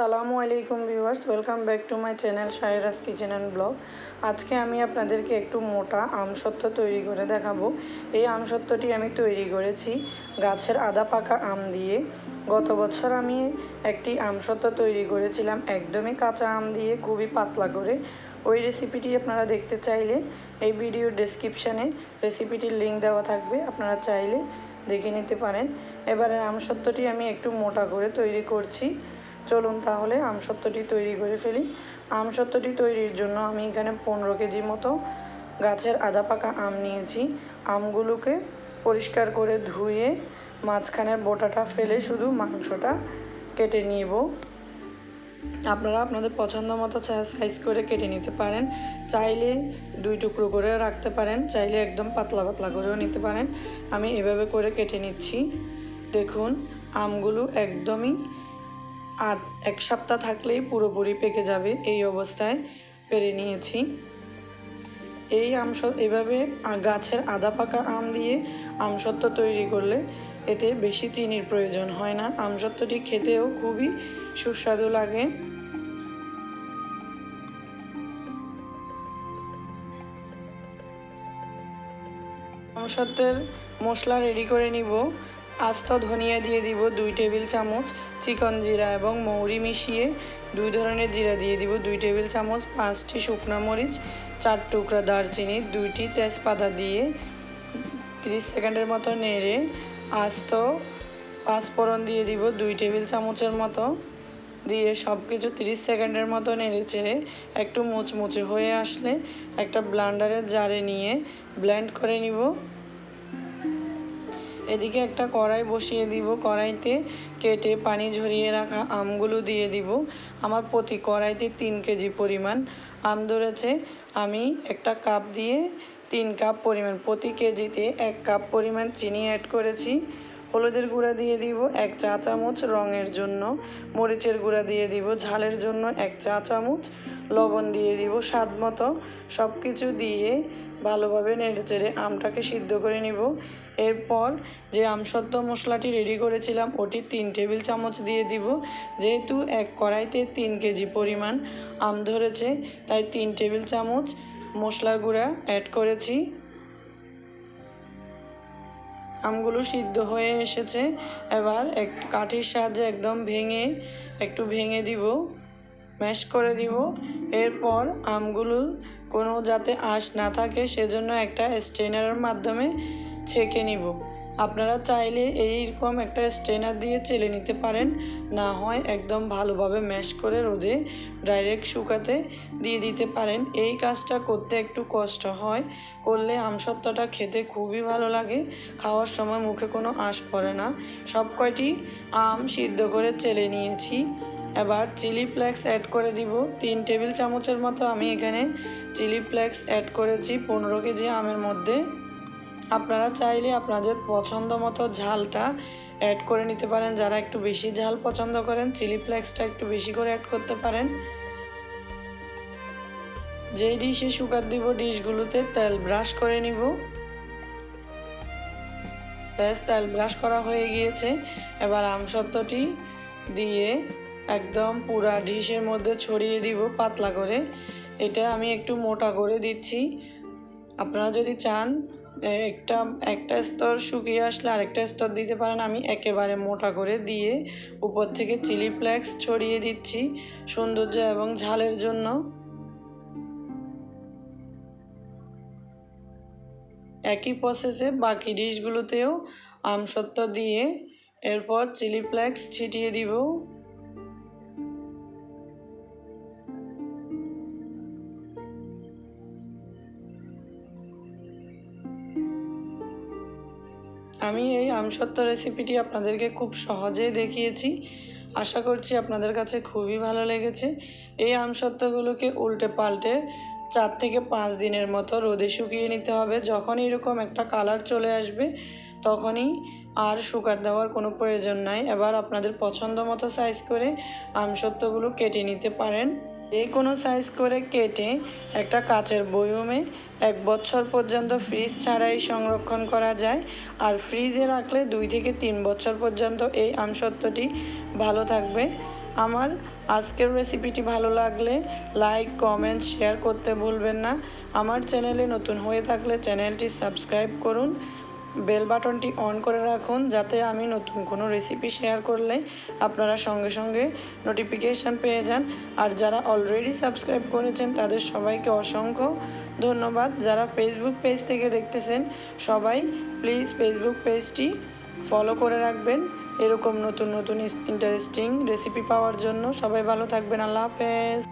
সালামু আলাইকুম viewers, welcome back to my channel Shaira's kitchen and blog. আজকে আমি আপনাদেরকে একটু মোটা আমসত্ত্ব তৈরি করে দেখাবো। এই আমসত্ত্বটি আমি তৈরি করেছি গাছের আদা পাকা আম দিয়ে। গত বছর আমি একটি আমসত্ত্ব তৈরি করেছিলাম, একদমই কাঁচা আম দিয়ে, খুবই পাতলা করে। ওই রেসিপিটি আপনারা দেখতে চাইলে এই ভিডিওর ডেসক্রিপশানে রেসিপিটির লিঙ্ক দেওয়া থাকবে, আপনারা চাইলে দেখে নিতে পারেন। এবারে আমসত্ত্বটি আমি একটু মোটা করে তৈরি করছি। চলুন তাহলে আমসত্ত্বটি তৈরি করে ফেলি। আমসত্ত্বটি তৈরির জন্য আমি এখানে পনেরো কেজি মতো গাছের আদা পাকা আম নিয়েছি। আমগুলোকে পরিষ্কার করে ধুয়ে মাঝখানের বোটাটা ফেলে শুধু মাংসটা কেটে নিব। আপনারা আপনাদের পছন্দ মতো সাইজ করে কেটে নিতে পারেন। চাইলে দুই টুকরো করে রাখতে পারেন, চাইলে একদম পাতলা পাতলা করেও নিতে পারেন। আমি এভাবে করে কেটে নিচ্ছি। দেখুন, আমগুলো একদমই আর এক সপ্তাহ থাকলেই পুরোপুরি পেকে যাবে, এই অবস্থায় পেরে নিয়েছি। এই আমস এভাবে গাছের আদা পাকা আম দিয়ে আমসত্ত্ব তৈরি করলে এতে বেশি চিনির প্রয়োজন হয় না। আমসত্ত্বটি খেতেও খুবই সুস্বাদু লাগে। আমসত্ত্বের মশলা রেডি করে নিব। আস্ত ধনিয়া দিয়ে দিব দুই টেবিল চামচ, চিকন জিরা এবং মৌরি মিশিয়ে দুই ধরনের জিরা দিয়ে দিব দুই টেবিল চামচ, পাঁচটি শুকনো মরিচ, চার টুকরা দারচিনি, দুইটি তেজপাতা দিয়ে তিরিশ সেকেন্ডের মতো নেড়ে আস্ত পাঁচফোড়ন দিয়ে দিব দুই টেবিল চামচের মতো। দিয়ে সব কিছু তিরিশ সেকেন্ডের মতো নেড়ে চেড়ে একটু মুচমুচে হয়ে আসলে একটা ব্লান্ডারের জারে নিয়ে ব্লেন্ড করে নিব। এদিকে একটা কড়াই বসিয়ে দিব। কড়াইতে কেটে পানি ঝরিয়ে রাখা আমগুলো দিয়ে দিব। আমার প্রতি কড়াইতে তিন কেজি পরিমাণ আম ধরেছে। আমি একটা কাপ দিয়ে তিন কাপ পরিমাণ, প্রতি কেজিতে এক কাপ পরিমাণ চিনি অ্যাড করেছি। হলুদের গুঁড়া দিয়ে দিব এক চা চামচ রঙের জন্য, মরিচের গুঁড়া দিয়ে দিব ঝালের জন্য এক চা চামচ, লবণ দিয়ে দিব স্বাদ মতো। সব কিছু দিয়ে ভালোভাবে নেড়ে চেড়ে আমটাকে সিদ্ধ করে নিব। এরপর যে আমসত্ত্ব মশলাটি রেডি করেছিলাম, ওটি তিন টেবিল চামচ দিয়ে দিব। যেহেতু এক কড়াইতে তিন কেজি পরিমাণ আম ধরেছে, তাই তিন টেবিল চামচ মশলা গুঁড়া অ্যাড করেছি। আমগুলো সিদ্ধ হয়ে এসেছে। এবার এক কাঠির সাহায্যে একদম ভেঙে, একটু ভেঙে দিব, ম্যাশ করে দিব। এরপর আমগুলো কোনো যাতে আঁশ না থাকে, সেজন্য একটা স্ট্রেনারের মাধ্যমে ছেঁকে নিব। আপনারা চাইলে এইরকম একটা স্ট্রেনার দিয়ে চেলে নিতে পারেন। না হয় একদম ভালোভাবে ম্যাশ করে রোদে ডাইরেক্ট শুকাতে দিয়ে দিতে পারেন। এই কাজটা করতে একটু কষ্ট হয়। করলে আমসত্ত্বটা খেতে খুবই ভালো লাগে। খাওয়ার সময় মুখে কোনো আঁশ পড়ে না। সব কয়টি আম সিদ্ধ করে চেলে নিয়েছি। এবার চিলি ফ্লেক্স অ্যাড করে দিব। তিন টেবিল চামচের মতো আমি এখানে চিলি ফ্লেক্স অ্যাড করেছি। পনেরো কেজি আমের মধ্যে। আপনারা চাইলে আপনাদের পছন্দ মতো ঝালটা অ্যাড করে নিতে পারেন। যারা একটু বেশি ঝাল পছন্দ করেন চিলি ফ্লেক্সটা একটু বেশি করে অ্যাড করতে পারেন। যেই ডিশে সুগার দিব ডিশগুলোতে তেল ব্রাশ করে নিব। ব্যাস, তেল ব্রাশ করা হয়ে গিয়েছে। এবার আমসত্ত্বটি দিয়ে একদম পুরা ডিশের মধ্যে ছড়িয়ে দিব পাতলা করে। এটা আমি একটু মোটা করে দিচ্ছি। আপনারা যদি চান একটা একটা স্তর শুকিয়ে আসলে আরেকটা স্তর দিতে পারেন। আমি একেবারে মোটা করে দিয়ে উপর থেকে চিলি ফ্লেক্স ছড়িয়ে দিচ্ছি সৌন্দর্য এবং ঝালের জন্য। একই প্রসেসে বাকি ডিশগুলোতেও আমসত্ত্ব দিয়ে এরপর চিলি ফ্লেক্স ছিটিয়ে দিব। আমি এই আমসত্ত্ব রেসিপিটি আপনাদেরকে খুব সহজেই দেখিয়েছি। আশা করছি আপনাদের কাছে খুবই ভালো লেগেছে। এই আমসত্ত্বগুলোকে উল্টে পাল্টে চার থেকে পাঁচ দিনের মতো রোদে শুকিয়ে নিতে হবে। যখন এরকম একটা কালার চলে আসবে, তখনই আর শুকাত দেওয়ার কোনো প্রয়োজন নাই। এবার আপনাদের পছন্দ মতো সাইজ করে আমসত্ত্বগুলো কেটে নিতে পারেন। যে কোনো সাইজ করে কেটে একটা কাচের বয়মে এক বছর পর্যন্ত ফ্রিজ ছাড়াই সংরক্ষণ করা যায়, আর ফ্রিজে রাখলে দুই থেকে তিন বছর পর্যন্ত এই আমসত্ত্বটি ভালো থাকবে। আমার আজকের রেসিপিটি ভালো লাগলে লাইক, কমেন্ট, শেয়ার করতে ভুলবেন না। আমার চ্যানেলে নতুন হয়ে থাকলে চ্যানেলটি সাবস্ক্রাইব করুন। বেল বাটনটি অন করে রাখুন যাতে আমি নতুন কোনো রেসিপি শেয়ার করলে আপনারা সঙ্গে সঙ্গে নোটিফিকেশান পেয়ে যান। আর যারা অলরেডি সাবস্ক্রাইব করেছেন, তাদের সবাইকে অসংখ্য ধন্যবাদ। যারা ফেসবুক পেজ থেকে দেখতেছেন, সবাই প্লিজ ফেসবুক পেজটি ফলো করে রাখবেন। এরকম নতুন নতুন ইন্টারেস্টিং রেসিপি পাওয়ার জন্য। সবাই ভালো থাকবেন। আল্লাহ হাফেজ।